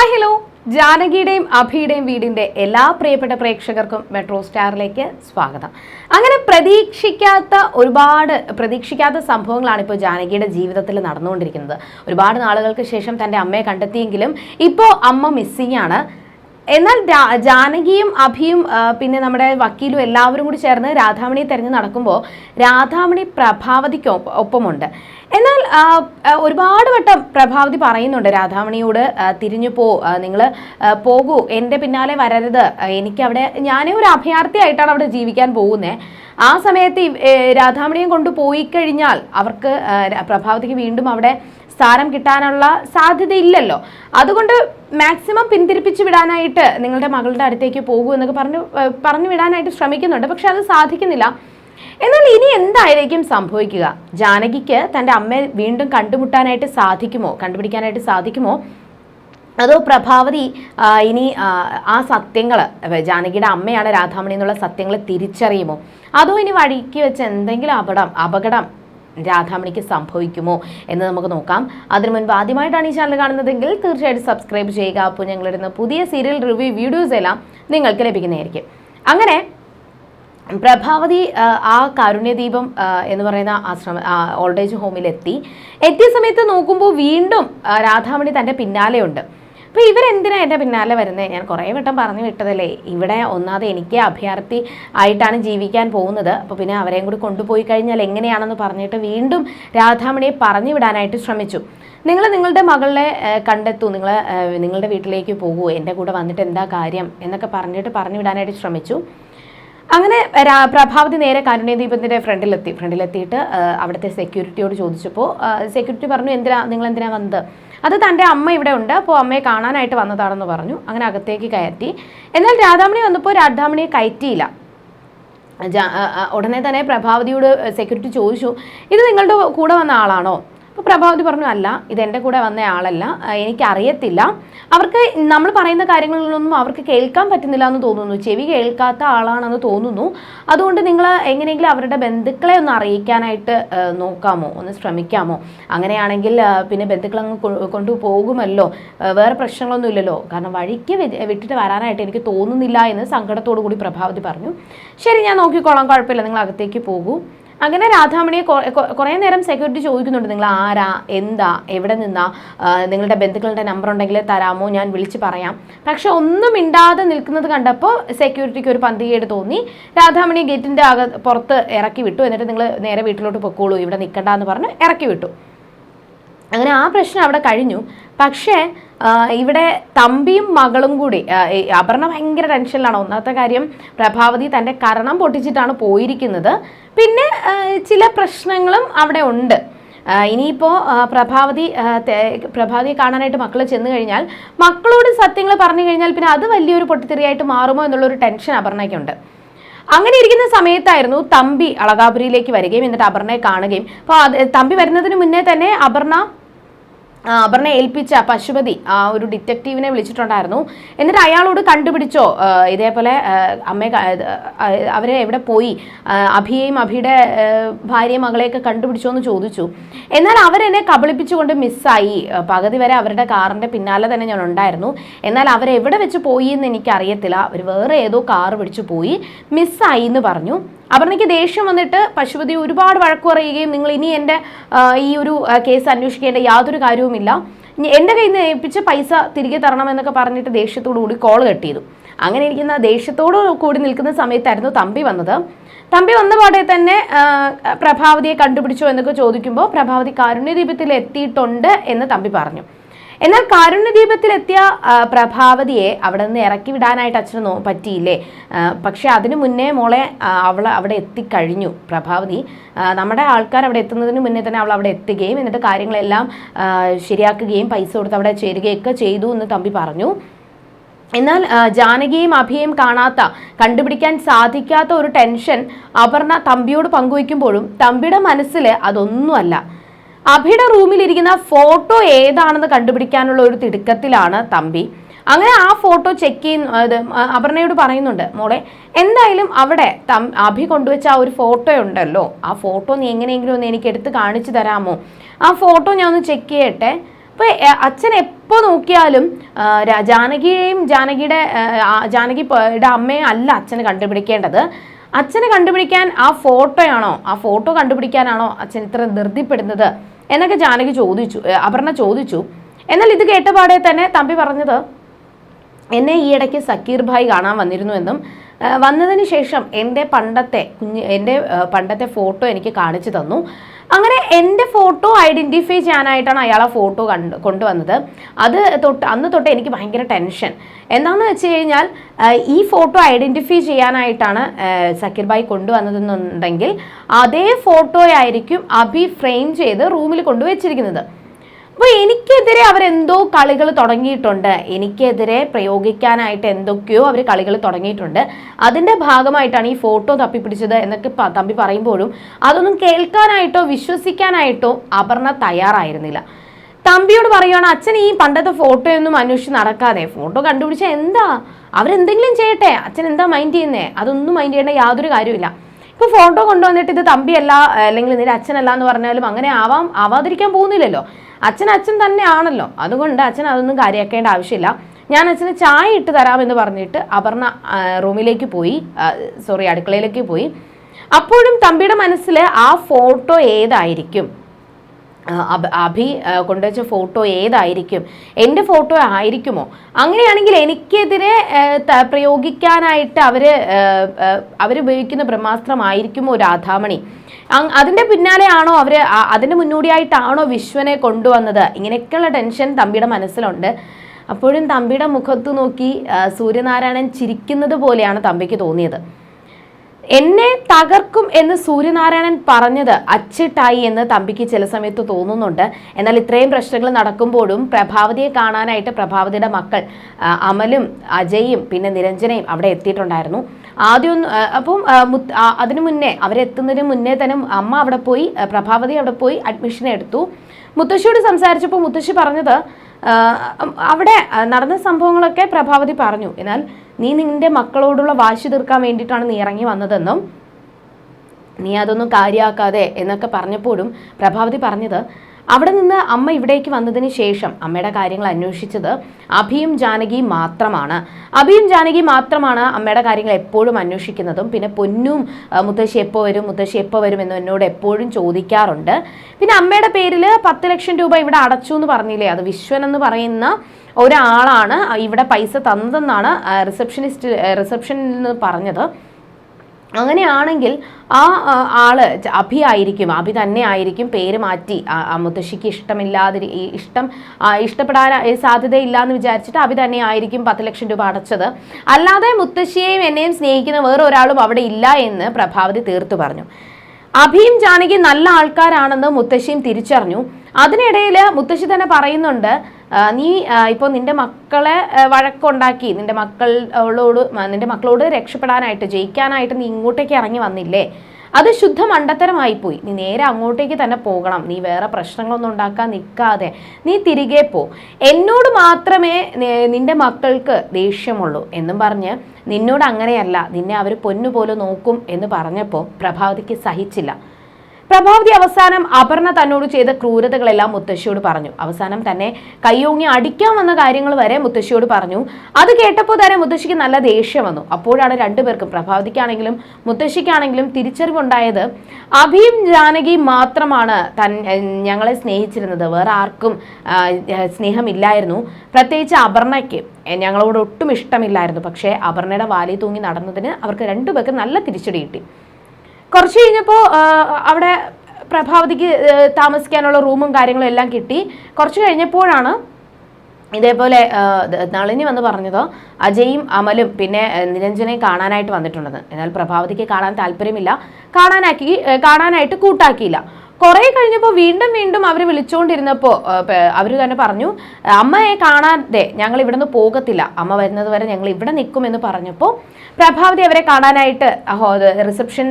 Hi hello ജാനകിയുടെയും അഭിയുടെയും വീടിന്റെ എല്ലാ പ്രിയപ്പെട്ട പ്രേക്ഷകർക്കും മെട്രോ സ്റ്റാറിലേക്ക് സ്വാഗതം. അങ്ങനെ പ്രതീക്ഷിക്കാത്ത ഒരുപാട് പ്രതീക്ഷിക്കാത്ത സംഭവങ്ങളാണ് ഇപ്പോൾ ജാനകിയുടെ ജീവിതത്തിൽ നടന്നുകൊണ്ടിരിക്കുന്നത്. ഒരുപാട് നാളുകൾക്ക് ശേഷം തന്റെ അമ്മയെ കണ്ടെത്തിയെങ്കിലും ഇപ്പോൾ അമ്മ മിസ്സിംഗ് ആണ്. എന്നാൽ ജാനകിയും അഭിയും പിന്നെ നമ്മുടെ വക്കീലും എല്ലാവരും കൂടി ചേർന്ന് രാധാമണിയെ തെരഞ്ഞു നടക്കുമ്പോൾ രാധാമണി പ്രഭാവതിക്ക് ഒപ്പ- ഒപ്പമുണ്ട്. എന്നാൽ ഒരുപാട് വട്ടം പ്രഭാവതി പറയുന്നുണ്ട് രാധാമണിയോട് തിരിഞ്ഞു പോ നിങ്ങൾ പോകൂ എന്റെ പിന്നാലെ വരരുത്. എനിക്കവിടെ ഞാനേ ഒരു അഭയാർത്ഥിയായിട്ടാണ് അവിടെ ജീവിക്കാൻ പോകുന്നത് ആ സമയത്ത് രാധാമണിയും കൊണ്ട് പോയി കഴിഞ്ഞാൽ അവർക്ക് പ്രഭാവതിക്ക് വീണ്ടും അവിടെ സ്ഥാനം കിട്ടാനുള്ള സാധ്യതയില്ലല്ലോ. അതുകൊണ്ട് മാക്സിമം പിന്തിരിപ്പിച്ച് വിടാനായിട്ട് നിങ്ങളുടെ മകളുടെ അടുത്തേക്ക് പോകൂ എന്നൊക്കെ പറഞ്ഞു പറഞ്ഞു വിടാനായിട്ട് ശ്രമിക്കുന്നുണ്ട്. പക്ഷെ അത് സാധിക്കുന്നില്ല. എന്നാൽ ഇനി എന്തായിരിക്കും സംഭവിക്കുക? ജാനകിക്ക് തന്റെ അമ്മയെ വീണ്ടും കണ്ടുമുട്ടാനായിട്ട് സാധിക്കുമോ? കണ്ടുപിടിക്കാനായിട്ട് സാധിക്കുമോ? അതോ പ്രഭാവതി ഇനി ആ, സത്യങ്ങൾ ജാനകിയുടെ അമ്മയാണ് രാധാമണി എന്നുള്ള സത്യങ്ങൾ തിരിച്ചറിയുമോ? അതോ ഇനി വഴിക്ക് വെച്ച് എന്തെങ്കിലും അപകടം അപകടം രാധാമണിക്ക് സംഭവിക്കുമോ എന്ന് നമുക്ക് നോക്കാം. അതിനു മുൻപ് ആദ്യമായിട്ടാണ് ഈ ചാനൽ കാണുന്നതെങ്കിൽ തീർച്ചയായിട്ടും സബ്സ്ക്രൈബ് ചെയ്യുക. അപ്പോൾ ഞങ്ങളിടുന്ന പുതിയ സീരിയൽ റിവ്യൂ വീഡിയോസ് എല്ലാം നിങ്ങൾക്ക് ലഭിക്കുന്നതായിരിക്കും. അങ്ങനെ പ്രഭാവതി ആ, കാരുണ്യദീപം എന്ന് പറയുന്ന ആശ്രമ ഓൾഡ് ഏജ് ഹോമിലെത്തി എത്തിയ സമയത്ത് നോക്കുമ്പോൾ വീണ്ടും രാധാമണി തന്റെ പിന്നാലെയുണ്ട്. അപ്പോൾ ഇവരെന്തിനാ എന്റെ പിന്നാലെ വരുന്നത് ഞാൻ കുറേ വട്ടം പറഞ്ഞു വിട്ടതല്ലേ. ഇവിടെ ഒന്നാമത് എനിക്ക് അഭയാർത്ഥി ആയിട്ടാണ് ജീവിക്കാൻ പോകുന്നത്. അപ്പോൾ പിന്നെ അവരെയും കൂടി കൊണ്ടുപോയി കഴിഞ്ഞാൽ എങ്ങനെയാണെന്ന് പറഞ്ഞിട്ട് വീണ്ടും രാധാമണിയെ പറഞ്ഞു വിടാനായിട്ട് ശ്രമിച്ചു. നിങ്ങൾ നിങ്ങളുടെ മകളെ കണ്ടെത്തൂ. നിങ്ങൾ നിങ്ങളുടെ വീട്ടിലേക്ക് പോകൂ. എന്റെ കൂടെ വന്നിട്ട് എന്താ കാര്യം എന്നൊക്കെ പറഞ്ഞിട്ട് പറഞ്ഞു വിടാനായിട്ട് ശ്രമിച്ചു. അങ്ങനെ പ്രഭാവതി നേരെ കാരുണ്യദീപത്തിന്റെ ഫ്രണ്ടിലെത്തി. ഫ്രണ്ടിലെത്തിയിട്ട് അവിടുത്തെ സെക്യൂരിറ്റിയോട് ചോദിച്ചപ്പോൾ സെക്യൂരിറ്റി പറഞ്ഞു എന്തിനാ നിങ്ങൾ എന്തിനാ വന്നത്? അത് തന്റെ അമ്മ ഇവിടെ ഉണ്ട്. അപ്പോൾ അമ്മയെ കാണാനായിട്ട് വന്നതാണെന്ന് പറഞ്ഞു. അങ്ങനെ അകത്തേക്ക് കയറ്റി. എന്നാൽ രാധാമണി വന്നപ്പോൾ രാധാമണിയെ കയറ്റിയില്ല. ഉടനെ തന്നെ പ്രഭാവതിയോട് സെക്യൂരിറ്റി ചോദിച്ചു ഇത് നിങ്ങളുടെ കൂടെ വന്ന ആളാണോ? അപ്പോൾ പ്രഭാവതി പറഞ്ഞു അല്ല ഇതെന്റെ കൂടെ വന്ന ആളല്ല എനിക്കറിയത്തില്ല. അവർക്ക് നമ്മൾ പറയുന്ന കാര്യങ്ങളിലൊന്നും അവർക്ക് കേൾക്കാൻ പറ്റുന്നില്ല എന്ന് തോന്നുന്നു. ചെവി കേൾക്കാത്ത ആളാണെന്ന് തോന്നുന്നു. അതുകൊണ്ട് നിങ്ങൾ എങ്ങനെയെങ്കിലും അവരുടെ ബന്ധുക്കളെ ഒന്ന് അറിയിക്കാനായിട്ട് നോക്കാമോ? ഒന്ന് ശ്രമിക്കാമോ? അങ്ങനെയാണെങ്കിൽ പിന്നെ ബന്ധുക്കളെ അങ്ങ് കൊ- കൊണ്ടുപോകുമല്ലോ വേറെ പ്രശ്നങ്ങളൊന്നും ഇല്ലല്ലോ. കാരണം വഴിക്ക് വിട്ടിട്ട് വരാനായിട്ട് എനിക്ക് തോന്നുന്നില്ല എന്ന് സങ്കടത്തോടു കൂടി പ്രഭാവതി പറഞ്ഞു. ശരി ഞാൻ നോക്കിക്കോളാം. കുഴപ്പമില്ല. നിങ്ങൾ അകത്തേക്ക് പോകൂ. അങ്ങനെ രാധാമണിയെ കുറേ നേരം സെക്യൂരിറ്റി ചോദിക്കുന്നുണ്ട്. നിങ്ങൾ ആരാ? എന്താ? എവിടെ നിന്നാ? നിങ്ങളുടെ ബന്ധുക്കളുടെ നമ്പർ ഉണ്ടെങ്കിൽ തരാമോ? ഞാൻ വിളിച്ച് പറയാം. പക്ഷെ ഒന്നും മിണ്ടാതെ നിൽക്കുന്നത് കണ്ടപ്പോൾ സെക്യൂരിറ്റിക്ക് ഒരു പന്തികേട് തോന്നി. രാധാമണി ഗേറ്റിന്റെ അക പുറത്ത് ഇറക്കി വിട്ടു. എന്നിട്ട് നിങ്ങൾ നേരെ വീട്ടിലോട്ട് പൊക്കോളൂ. ഇവിടെ നിൽക്കണ്ട എന്ന് പറഞ്ഞ് ഇറക്കി വിട്ടു. അങ്ങനെ ആ പ്രശ്നം അവിടെ കഴിഞ്ഞു. പക്ഷേ ഇവിടെ തമ്പിയും മകളും കൂടി അപർണ ഭയങ്കര ടെൻഷനിലാണ്. ഒന്നാമത്തെ കാര്യം പ്രഭാവതി തന്റെ കരണം പൊട്ടിച്ചിട്ടാണ് പോയിരിക്കുന്നത്. പിന്നെ ചില പ്രശ്നങ്ങളും അവിടെ ഉണ്ട്. ഇനിയിപ്പോൾ പ്രഭാവതി പ്രഭാവതിയെ കാണാനായിട്ട് മക്കൾ ചെന്ന് കഴിഞ്ഞാൽ മക്കളോട് സത്യങ്ങൾ പറഞ്ഞു കഴിഞ്ഞാൽ പിന്നെ അത് വലിയൊരു പൊട്ടിത്തെറിയായിട്ട് മാറുമോ എന്നുള്ളൊരു ടെൻഷൻ അപർണയ്ക്കുണ്ട് അങ്ങനെ ഇരിക്കുന്ന സമയത്തായിരുന്നു തമ്പി അളകാപുരിയിലേക്ക് വരികയും എന്നിട്ട് അപർണയെ കാണുകയും. അപ്പോൾ തമ്പി വരുന്നതിന് മുന്നേ തന്നെ അപർണ അപർണയെ ഏൽപ്പിച്ച പശുപതി ആ ഒരു ഡിറ്റക്റ്റീവിനെ വിളിച്ചിട്ടുണ്ടായിരുന്നു. എന്നിട്ട് അയാളോട് കണ്ടുപിടിച്ചോ? ഇതേപോലെ അമ്മ അമ്മയെ അവരെ എവിടെ പോയി? അഭിയെയും അഭിയുടെ ഭാര്യ ഭാര്യയും മകളെയൊക്കെ കണ്ടുപിടിച്ചോ എന്ന് ചോദിച്ചു. എന്നാൽ അവരെന്നെ കബളിപ്പിച്ചുകൊണ്ട് മിസ്സായി. പകുതി വരെ അവരുടെ കാറിന്റെ പിന്നാലെ തന്നെ ഞാൻ ഉണ്ടായിരുന്നു. എന്നാൽ അവരെവിടെ വെച്ച് പോയി എന്ന് എനിക്കറിയത്തില്ല. അവർ വേറെ ഏതോ കാർ പിടിച്ചു പോയി. മിസ്സായി എന്ന് പറഞ്ഞു. അപർണയ്ക്ക് ദേഷ്യം വന്നിട്ട് പശുപതി ഒരുപാട് വഴക്കു പറയുകയും നിങ്ങൾ ഇനി എന്റെ ഈ ഒരു കേസ് അന്വേഷിക്കേണ്ട യാതൊരു കാര്യവുമില്ല. എന്റെ കയ്യിൽ നിന്ന് ഏൽപ്പിച്ച പൈസ തിരികെ തരണമെന്നൊക്കെ പറഞ്ഞിട്ട് ദേഷ്യത്തോടു കൂടി കോൾ കട്ട് അങ്ങനെ ഇരിക്കുന്ന ദേഷ്യത്തോടു കൂടി നിൽക്കുന്ന സമയത്തായിരുന്നു തമ്പി വന്നത്. തമ്പി വന്ന പാടെ തന്നെ പ്രഭാവതിയെ കണ്ടുപിടിച്ചോ എന്നൊക്കെ ചോദിക്കുമ്പോൾ പ്രഭാവതി കാരുണ്യദീപത്തിൽ എത്തിയിട്ടുണ്ട് എന്ന് തമ്പി പറഞ്ഞു. എന്നാൽ കാരുണ്യദീപത്തിലെത്തിയ പ്രഭാവതിയെ അവിടെ നിന്ന് ഇറക്കി വിടാനായിട്ട് അച്ഛന് പറ്റിയില്ലേ? പക്ഷെ അതിനു മുന്നേ മോളെ അവൾ അവിടെ എത്തിക്കഴിഞ്ഞു. പ്രഭാവതി നമ്മുടെ ആൾക്കാർ അവിടെ എത്തുന്നതിന് മുന്നേ തന്നെ അവൾ അവിടെ എത്തുകയും എന്നിട്ട് കാര്യങ്ങളെല്ലാം ശരിയാക്കുകയും പൈസ കൊടുത്ത് അവിടെ ചേരുകയൊക്കെ ചെയ്തു എന്ന് തമ്പി പറഞ്ഞു. എന്നാൽ ജാനകിയും അഭിയും കാണാത്ത കണ്ടുപിടിക്കാൻ സാധിക്കാത്ത ഒരു ടെൻഷൻ അപർണ തമ്പിയോട് പങ്കുവയ്ക്കുമ്പോഴും തമ്പിയുടെ മനസ്സിൽ അതൊന്നുമല്ല. അഭിയുടെ റൂമിലിരിക്കുന്ന ഫോട്ടോ ഏതാണെന്ന് കണ്ടുപിടിക്കാനുള്ള ഒരു തിടുക്കത്തിലാണ് തമ്പി. അങ്ങനെ ആ ഫോട്ടോ ചെക്ക് ചെയ്യുന്ന അപർണയോട് പറയുന്നുണ്ട് മോളെ എന്തായാലും അവിടെ തം അഭി കൊണ്ടുവച്ച ആ ഒരു ഫോട്ടോ ഉണ്ടല്ലോ. ആ ഫോട്ടോ നീ എങ്ങനെയെങ്കിലും ഒന്ന് എനിക്ക് എടുത്ത് കാണിച്ചു തരാമോ? ആ ഫോട്ടോ ഞാൻ ഒന്ന് ചെക്ക് ചെയ്യട്ടെ. അപ്പോൾ അച്ഛൻ എപ്പോ നോക്കിയാലും ജാനകിയെയും ജാനകിയുടെ ജാനകിയുടെ അമ്മയെ അല്ല അച്ഛന് കണ്ടുപിടിക്കേണ്ടത്. അച്ഛനെ കണ്ടുപിടിക്കാൻ ആ ഫോട്ടോയാണോ ആ ഫോട്ടോ കണ്ടുപിടിക്കാനാണോ അച്ഛൻ ഇത്ര ധൃതിപ്പെടുന്നത്? എന്നൊക്കെ ജാനകി ചോദിച്ചു അപർണ ചോദിച്ചു. എന്നാൽ ഇത് കേട്ടപാടെ തന്നെ തമ്പി പറഞ്ഞത് എന്നെ ഈ ഇടയ്ക്ക് സക്കീർ ഭായ് കാണാൻ വന്നിരുന്നുവെന്നും ആ, വന്നതിന് ശേഷം എന്റെ പണ്ടത്തെ കുഞ്ഞ് എന്റെ പണ്ടത്തെ ഫോട്ടോ എനിക്ക് കാണിച്ചു തന്നു. അങ്ങനെ എന്റെ ഫോട്ടോ ഐഡന്റിഫൈ ചെയ്യാനായിട്ടാണ് അയാൾ ആ ഫോട്ടോ കണ്ട് കൊണ്ടുവന്നത്. അത് തൊട്ട് അന്ന് തൊട്ട് എനിക്ക് ഭയങ്കര ടെൻഷൻ. എന്താണെന്ന് വെച്ച് കഴിഞ്ഞാൽ ഈ ഫോട്ടോ ഐഡന്റിഫൈ ചെയ്യാനായിട്ടാണ് സക്കീർ ഭായ് കൊണ്ടുവന്നതെന്നുണ്ടെങ്കിൽ അതേ ഫോട്ടോയായിരിക്കും അഭി ഫ്രെയിം ചെയ്ത് റൂമിൽ കൊണ്ടുവച്ചിരിക്കുന്നത്. അപ്പോൾ എനിക്കെതിരെ അവരെന്തോ കളികൾ തുടങ്ങിയിട്ടുണ്ട്. എനിക്കെതിരെ പ്രയോഗിക്കാനായിട്ട് എന്തൊക്കെയോ അവർ കളികൾ തുടങ്ങിയിട്ടുണ്ട്. അതിന്റെ ഭാഗമായിട്ടാണ് ഈ ഫോട്ടോ തപ്പിപ്പിടിച്ചത് എന്നൊക്കെ തമ്പി പറയുമ്പോഴും അതൊന്നും കേൾക്കാനായിട്ടോ വിശ്വസിക്കാനായിട്ടോ അപർണ തയ്യാറായിരുന്നില്ല. തമ്പിയോട് പറയുകയാണ് അച്ഛൻ ഈ പണ്ടത്തെ ഫോട്ടോയൊന്നും അന്വേഷിച്ച് നടക്കാതെ ഫോട്ടോ കണ്ടുപിടിച്ചാൽ എന്താ? അവരെന്തെങ്കിലും ചെയ്യട്ടെ. അച്ഛൻ എന്താ മൈൻഡ് ചെയ്യുന്നേ? അതൊന്നും മൈൻഡ് ചെയ്യേണ്ട യാതൊരു കാര്യമില്ല ഇപ്പൊ ഫോട്ടോ കൊണ്ടുവന്നിട്ട് ഇത് തമ്പിയല്ല അല്ലെങ്കിൽ നിന്റെ അച്ഛനല്ല എന്ന് പറഞ്ഞാലും അങ്ങനെ ആവാം ആവാതിരിക്കാൻ പോകുന്നില്ലല്ലോ. അച്ഛൻ അച്ഛൻ തന്നെയാണല്ലോ. അതുകൊണ്ട് അച്ഛൻ അതൊന്നും കാര്യമാക്കേണ്ട ആവശ്യമില്ല. ഞാൻ അച്ഛന് ചായ ഇട്ട് തരാമെന്ന് പറഞ്ഞിട്ട് അപർണ റൂമിലേക്ക് പോയി. സോറി അടുക്കളയിലേക്ക് പോയി. അപ്പോഴും തമ്പിയുടെ മനസ്സിൽ ആ ഫോട്ടോ ഏതായിരിക്കും? അഭ- കൊണ്ടുവച്ച ഫോട്ടോ ഏതായിരിക്കും? എന്റെ ഫോട്ടോ ആയിരിക്കുമോ? അങ്ങനെയാണെങ്കിൽ എനിക്കെതിരെ പ്രയോഗിക്കാനായിട്ട് അവർ അവരുപയോഗിക്കുന്ന ബ്രഹ്മാസ്ത്രമായിരിക്കുമോ രാധാമണി? അതിന്റെ പിന്നാലെയാണോ അവർ അതിന്റെ മുന്നോടിയായിട്ടാണോ വിശ്വനെ കൊണ്ടുവന്നത്? ഇങ്ങനെയൊക്കെയുള്ള ടെൻഷൻ തമ്പിയുടെ മനസ്സിലുണ്ട്. അപ്പോഴും തമ്പിയുടെ മുഖത്ത് നോക്കി സൂര്യനാരായണൻ ചിരിക്കുന്നത് പോലെയാണ് തമ്പിക്ക് തോന്നിയത്. എന്നെ തകർക്കും എന്ന് സൂര്യനാരായണൻ പറഞ്ഞത് അച്ചിട്ടായി എന്ന് തമ്പിക്ക് ചില സമയത്ത് തോന്നുന്നുണ്ട്. എന്നാൽ ഇത്രയും പ്രശ്നങ്ങൾ നടക്കുമ്പോഴും പ്രഭാവതിയെ കാണാനായിട്ട് പ്രഭാവതിയുടെ മക്കൾ അമലും അജയും പിന്നെ നിരഞ്ജനയും അവിടെ എത്തിയിട്ടുണ്ടായിരുന്നു. ആദ്യം അപ്പം അതിനു മുന്നേ അവരെത്തുന്നതിന് മുന്നേ തന്നെ അമ്മ അവിടെ പോയി പ്രഭാവതി അവിടെ പോയി അഡ്മിഷൻ എടുത്തു. മുത്തശ്ശിയോട് സംസാരിച്ചപ്പോൾ മുത്തശ്ശി പറഞ്ഞത് അവിടെ നടന്ന സംഭവങ്ങളൊക്കെ പ്രഭാവതി പറഞ്ഞു. എന്നാൽ നീ നിന്റെ മക്കളോടുള്ള വാശി തീർക്കാൻ വേണ്ടിയിട്ടാണ് നീ ഇറങ്ങി വന്നതെന്നും നീ അതൊന്നും കാര്യമാക്കാതെ എന്നൊക്കെ പറഞ്ഞപ്പോഴും പ്രഭാവതി പറഞ്ഞത് അവിടെ നിന്ന് അമ്മ ഇവിടേക്ക് വന്നതിന് ശേഷം അമ്മയുടെ കാര്യങ്ങൾ അന്വേഷിച്ചത് അഭിയും ജാനകി മാത്രമാണ്. അഭിയും ജാനകി മാത്രമാണ് അമ്മയുടെ കാര്യങ്ങൾ എപ്പോഴും അന്വേഷിക്കുന്നതും. പിന്നെ പൊന്നും മുത്തശ്ശി എപ്പോൾ വരും മുത്തശ്ശി എപ്പോൾ വരും എന്ന് എന്നോട് എപ്പോഴും ചോദിക്കാറുണ്ട്. പിന്നെ അമ്മയുടെ പേരിൽ പത്ത് ലക്ഷം രൂപ ഇവിടെ അടച്ചു എന്ന് പറഞ്ഞില്ലേ? അത് വിശ്വൻ എന്ന് പറയുന്ന ഒരാളാണ് ഇവിടെ പൈസ തന്നതെന്നാണ് റിസപ്ഷനിസ്റ്റ് റിസപ്ഷനിൽ നിന്ന് പറഞ്ഞത്. അങ്ങനെയാണെങ്കിൽ ആ ആൾ അഭി ആയിരിക്കും അഭി തന്നെ ആയിരിക്കും പേര് മാറ്റി. മുത്തശ്ശിക്ക് ഇഷ്ടമില്ലാതെ ഇഷ്ടം ഇഷ്ടപ്പെടാൻ സാധ്യതയില്ല എന്ന് വിചാരിച്ചിട്ട് അഭി തന്നെ ആയിരിക്കും പത്ത് ലക്ഷം രൂപ അടച്ചത്. അല്ലാതെ മുത്തശ്ശിയെയും എന്നെയും സ്നേഹിക്കുന്ന വേറെ ഒരാളും അവിടെ ഇല്ല എന്ന് പ്രഭാവതി തീർത്തു പറഞ്ഞു. അഭിയും ജാനകി നല്ല ആൾക്കാരാണെന്ന് മുത്തശ്ശിയും തിരിച്ചറിഞ്ഞു. അതിനിടയിൽ മുത്തശ്ശി തന്നെ പറയുന്നുണ്ട് നീ ഇപ്പോൾ നിന്റെ മക്കളെ വഴക്കുണ്ടാക്കി. നിന്റെ മക്കളോട് നിന്റെ മക്കളോട് രക്ഷപ്പെടാനായിട്ട് ജയിക്കാനായിട്ട് നീ ഇങ്ങോട്ടേക്ക് ഇറങ്ങി വന്നില്ലേ? അത് ശുദ്ധ മണ്ടത്തരമായി പോയി നീ നേരെ അങ്ങോട്ടേക്ക് തന്നെ പോകണം. നീ വേറെ പ്രശ്നങ്ങളൊന്നും ഉണ്ടാക്കാൻ നിൽക്കാതെ. നീ തിരികെ പോ. എന്നോട് മാത്രമേ നിന്റെ മക്കൾക്ക് ദേഷ്യമുള്ളൂ എന്നും പറഞ്ഞ് നിന്നോട് അങ്ങനെയല്ല. നിന്നെ അവർ പൊന്നുപോലെ നോക്കും എന്ന് പറഞ്ഞപ്പോൾ പ്രഭാവതിക്ക് സഹിച്ചില്ല. പ്രഭാവതി അവസാനം അപർണ തന്നോട് ചെയ്ത ക്രൂരതകളെല്ലാം മുത്തശ്ശിയോട് പറഞ്ഞു. അവസാനം തന്നെ കയ്യോങ്ങി അടിക്കാൻ വന്ന കാര്യങ്ങൾ വരെ മുത്തശ്ശിയോട് പറഞ്ഞു. അത് കേട്ടപ്പോൾ തന്നെ മുത്തശ്ശിക്ക് നല്ല ദേഷ്യം വന്നു. അപ്പോഴാണ് രണ്ടുപേർക്കും പ്രഭാവതിക്കാണെങ്കിലും മുത്തശ്ശിക്കാണെങ്കിലും തിരിച്ചറിവുണ്ടായത്. അഭിയും ജാനകിയും മാത്രമാണ് തൻ ഞങ്ങളെ സ്നേഹിച്ചിരുന്നത്. വേറെ ആർക്കും സ്നേഹമില്ലായിരുന്നു. പ്രത്യേകിച്ച് അപർണയ്ക്ക്. ഞങ്ങളോട് ഒട്ടും ഇഷ്ടമില്ലായിരുന്നു. പക്ഷേ അപർണയുടെ വാലി തൂങ്ങി നടന്നതിന് അവർക്ക് രണ്ടുപേർക്കും നല്ല തിരിച്ചടി കിട്ടി. കുറച്ച് കഴിഞ്ഞപ്പോൾ അവിടെ പ്രഭാവതിക്ക് താമസിക്കാനുള്ള റൂമും കാര്യങ്ങളും എല്ലാം കിട്ടി. കുറച്ച് കഴിഞ്ഞപ്പോഴാണ് ഇതേപോലെ നളിനി വന്ന് പറഞ്ഞത് അജയും അമലും പിന്നെ നിരഞ്ജനയും കാണാനായിട്ട് വന്നിട്ടുണ്ടെന്ന് എന്നാൽ പ്രഭാവതിക്ക് കാണാൻ താല്പര്യമില്ല. കാണാനാക്കി കാണാനായിട്ട് കൂട്ടാക്കിയില്ല. കുറേ കഴിഞ്ഞപ്പോൾ വീണ്ടും വീണ്ടും അവർ വിളിച്ചുകൊണ്ടിരുന്നപ്പോൾ അവർ തന്നെ പറഞ്ഞു അമ്മയെ കാണാതെ ഞങ്ങൾ ഇവിടുന്ന് പോകത്തില്ല. അമ്മ വരുന്നത് വരെ ഞങ്ങൾ ഇവിടെ നിൽക്കുമെന്ന് പറഞ്ഞപ്പോൾ പ്രഭാവതി അവരെ കാണാനായിട്ട് റിസപ്ഷൻ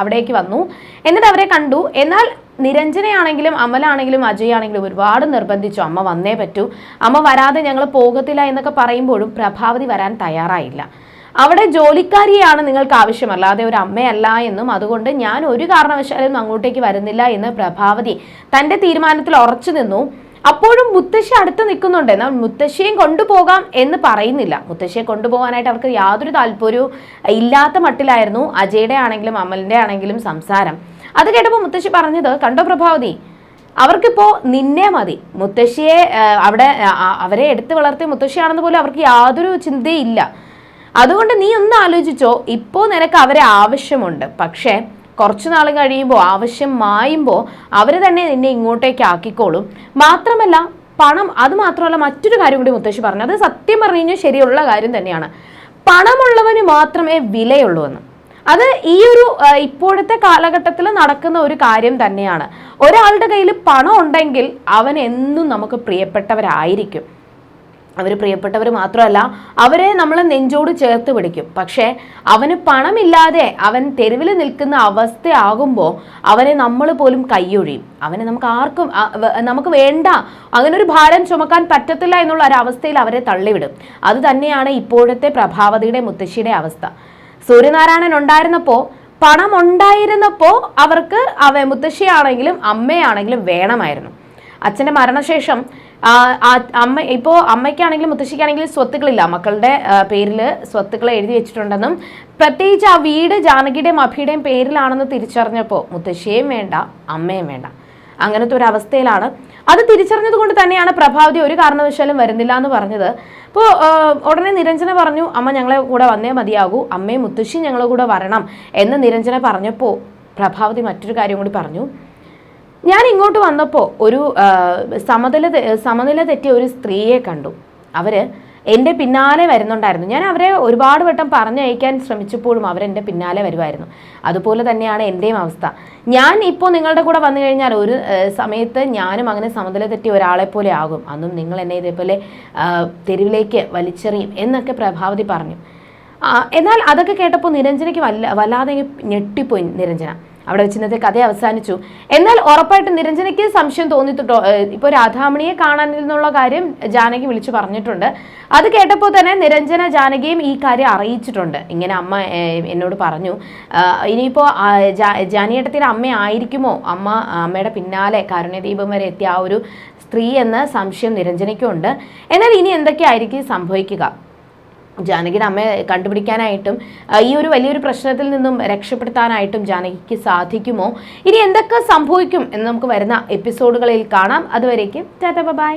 അവിടേക്ക് വന്നു. എന്നിട്ട് അവരെ കണ്ടു. എന്നാൽ നിരഞ്ജനയാണെങ്കിലും അമലാണെങ്കിലും അജയ് ആണെങ്കിലും ഒരുപാട് നിർബന്ധിച്ചു. അമ്മ വന്നേ പറ്റൂ. അമ്മ വരാതെ ഞങ്ങൾ പോകത്തില്ല എന്നൊക്കെ പറയുമ്പോഴും പ്രഭാവതി വരാൻ തയ്യാറായില്ല. അവിടെ ജോലിക്കാരിയാണ് നിങ്ങൾക്ക് ആവശ്യം അതെ ഒരു അമ്മയല്ല എന്നും അതുകൊണ്ട് ഞാൻ ഒരു കാരണവശാലും അങ്ങോട്ടേക്ക് വരുന്നില്ല എന്ന് പ്രഭാവതി തന്റെ തീരുമാനത്തിൽ ഉറച്ചു നിന്നു. അപ്പോഴും മുത്തശ്ശി അടുത്ത് നിൽക്കുന്നുണ്ട്. എന്നാൽ മുത്തശ്ശിയും കൊണ്ടുപോകാം എന്ന് പറയുന്നില്ല. മുത്തശ്ശിയെ കൊണ്ടുപോകാനായിട്ട് അവർക്ക് യാതൊരു താല്പര്യവും ഇല്ലാത്ത മട്ടിലായിരുന്നു അജയുടെ ആണെങ്കിലും അമലിന്റെ ആണെങ്കിലും സംസാരം. അത് കേട്ടപ്പോൾ മുത്തശ്ശി പറഞ്ഞത് കണ്ടോ പ്രഭാവതി അവർക്കിപ്പോൾ നിന്നെ മതി. മുത്തശ്ശിയെ അവിടെ അവരെ എടുത്തു വളർത്തിയ മുത്തശ്ശിയാണെന്ന് പോലും അവർക്ക് യാതൊരു ചിന്തയില്ല അതുകൊണ്ട് നീ ഒന്ന് ആലോചിച്ചോ ഇപ്പോൾ നിനക്ക് അവരെ ആവശ്യമുണ്ട്. പക്ഷേ കുറച്ചു നാൾ കഴിയുമ്പോൾ ആവശ്യം മായുമ്പോൾ അവർ തന്നെ നിന്നെ ഇങ്ങോട്ടേക്ക് ആക്കിക്കോളും. മാത്രമല്ല പണം അത് മാത്രമല്ല മറ്റൊരു കാര്യം കൂടി മുത്തശ്ശി പറഞ്ഞു. അത് സത്യം പറഞ്ഞു കഴിഞ്ഞാൽ ശരിയുള്ള കാര്യം തന്നെയാണ്. പണമുള്ളവന് മാത്രമേ വിലയുള്ളൂ എന്ന്. അത് ഈ ഒരു ഇപ്പോഴത്തെ കാലഘട്ടത്തിൽ നടക്കുന്ന ഒരു കാര്യം തന്നെയാണ്. ഒരാളുടെ കയ്യിൽ പണം ഉണ്ടെങ്കിൽ അവൻ എന്നും നമുക്ക് പ്രിയപ്പെട്ടവരായിരിക്കും. അവർ പ്രിയപ്പെട്ടവർ മാത്രമല്ല അവരെ നമ്മൾ നെഞ്ചോട് ചേർത്ത് പിടിക്കും. പക്ഷേ അവന് പണമില്ലാതെ അവൻ തെരുവിൽ നിൽക്കുന്ന അവസ്ഥയാകുമ്പോൾ അവനെ നമ്മൾ പോലും കൈയൊഴിയും. അവനെ നമുക്ക് ആർക്കും നമുക്ക് വേണ്ട അങ്ങനെ ഒരു ഭാരം ചുമക്കാൻ പറ്റത്തില്ല എന്നുള്ള ഒരവസ്ഥയിൽ അവരെ തള്ളിവിടും. അത് തന്നെയാണ് ഇപ്പോഴത്തെ പ്രഭാവതിയുടെ മുത്തശ്ശിയുടെ അവസ്ഥ. സൂര്യനാരായണൻ ഉണ്ടായിരുന്നപ്പോൾ പണം ഉണ്ടായിരുന്നപ്പോൾ അവർക്ക് അവ മുത്തശ്ശിയാണെങ്കിലും അമ്മയാണെങ്കിലും വേണമായിരുന്നു. അച്ഛന്റെ മരണശേഷം അമ്മ ഇപ്പോൾ അമ്മയ്ക്കാണെങ്കിലും മുത്തശ്ശിക്കാണെങ്കിലും സ്വത്തുക്കളില്ല. മക്കളുടെ പേരിൽ സ്വത്തുക്കൾ എഴുതി വെച്ചിട്ടുണ്ടെന്നും പ്രത്യേകിച്ച് ആ വീട് ജാനകിയുടെയും അഭിയുടെയും പേരിലാണെന്ന് തിരിച്ചറിഞ്ഞപ്പോൾ മുത്തശ്ശിയെയും വേണ്ട അമ്മയും വേണ്ട. അങ്ങനത്തെ ഒരു അവസ്ഥയിലാണ്. അത് തിരിച്ചറിഞ്ഞത് കൊണ്ട് തന്നെയാണ് പ്രഭാവതി ഒരു കാരണവശാലും വരുന്നില്ല എന്ന് പറഞ്ഞത്. അപ്പോൾ ഉടനെ നിരഞ്ജന പറഞ്ഞു അമ്മ ഞങ്ങളെ കൂടെ വന്നേ മതിയാകൂ അമ്മയും മുത്തശ്ശി ഞങ്ങളെ കൂടെ വരണം എന്ന് നിരഞ്ജന പറഞ്ഞപ്പോൾ പ്രഭാവതി മറ്റൊരു കാര്യം കൂടി പറഞ്ഞു. ഞാൻ ഇങ്ങോട്ട് വന്നപ്പോൾ ഒരു സമനില സമനില തെറ്റിയ ഒരു സ്ത്രീയെ കണ്ടു. അവർ എന്റെ പിന്നാലെ വരുന്നുണ്ടായിരുന്നു. ഞാൻ അവരെ ഒരുപാട് വട്ടം പറഞ്ഞയക്കാൻ ശ്രമിച്ചപ്പോഴും അവരെന്റെ പിന്നാലെ വരുമായിരുന്നു അതുപോലെ തന്നെയാണ് എന്റെയും അവസ്ഥ. ഞാൻ ഇപ്പോൾ നിങ്ങളുടെ കൂടെ വന്നു കഴിഞ്ഞാൽ ഒരു സമയത്ത് ഞാനും അങ്ങനെ സമനില തെറ്റിയ ഒരാളെ പോലെ ആകും. അന്നും നിങ്ങൾ എന്നെ ഇതേപോലെ തെരുവിലേക്ക് വലിച്ചെറിയും എന്നൊക്കെ പ്രഭാവതി പറഞ്ഞു. എന്നാൽ അതൊക്കെ കേട്ടപ്പോൾ നിരഞ്ജനയ്ക്ക് വല്ല വല്ലാതെ ഞെട്ടിപ്പോയി നിരഞ്ജന. അവിടെ വെച്ച് ഇന്നത്തെ കഥ അവസാനിച്ചു. എന്നാൽ ഉറപ്പായിട്ടും നിരഞ്ജനയ്ക്ക് സംശയം തോന്നിയിട്ടുണ്ടോ? ഇപ്പൊ രാധാമണിയെ കാണാൻ എന്നുള്ള കാര്യം ജാനകി വിളിച്ചു പറഞ്ഞിട്ടുണ്ട്. അത് കേട്ടപ്പോൾ തന്നെ നിരഞ്ജന ജാനകിയും ഈ കാര്യം അറിയിച്ചിട്ടുണ്ട്. ഇങ്ങനെ അമ്മ എന്നോട് പറഞ്ഞു. ഇനിയിപ്പോൾ ജാനിയേട്ടത്തിന്റെ അമ്മ ആയിരിക്കുമോ? അമ്മ അമ്മയുടെ പിന്നാലെ കാരുണ്യദീപം വരെ എത്തിയ ആ ഒരു സ്ത്രീ എന്ന സംശയം നിരഞ്ജനയ്ക്കുണ്ട്. എന്നാൽ ഇനി എന്തൊക്കെയായിരിക്കും സംഭവിക്കുക? ജാനകിയുടെ അമ്മയെ കണ്ടുപിടിക്കാനായിട്ടും ഈ ഒരു വലിയൊരു പ്രശ്നത്തിൽ നിന്നും രക്ഷപ്പെടുത്താനായിട്ടും ജാനകിക്ക് സാധിക്കുമോ? ഇനി എന്തൊക്കെ സംഭവിക്കും എന്ന് നമുക്ക് വരുന്ന എപ്പിസോഡുകളിൽ കാണാം. അതുവരേക്കും ടാറ്റ ബൈ.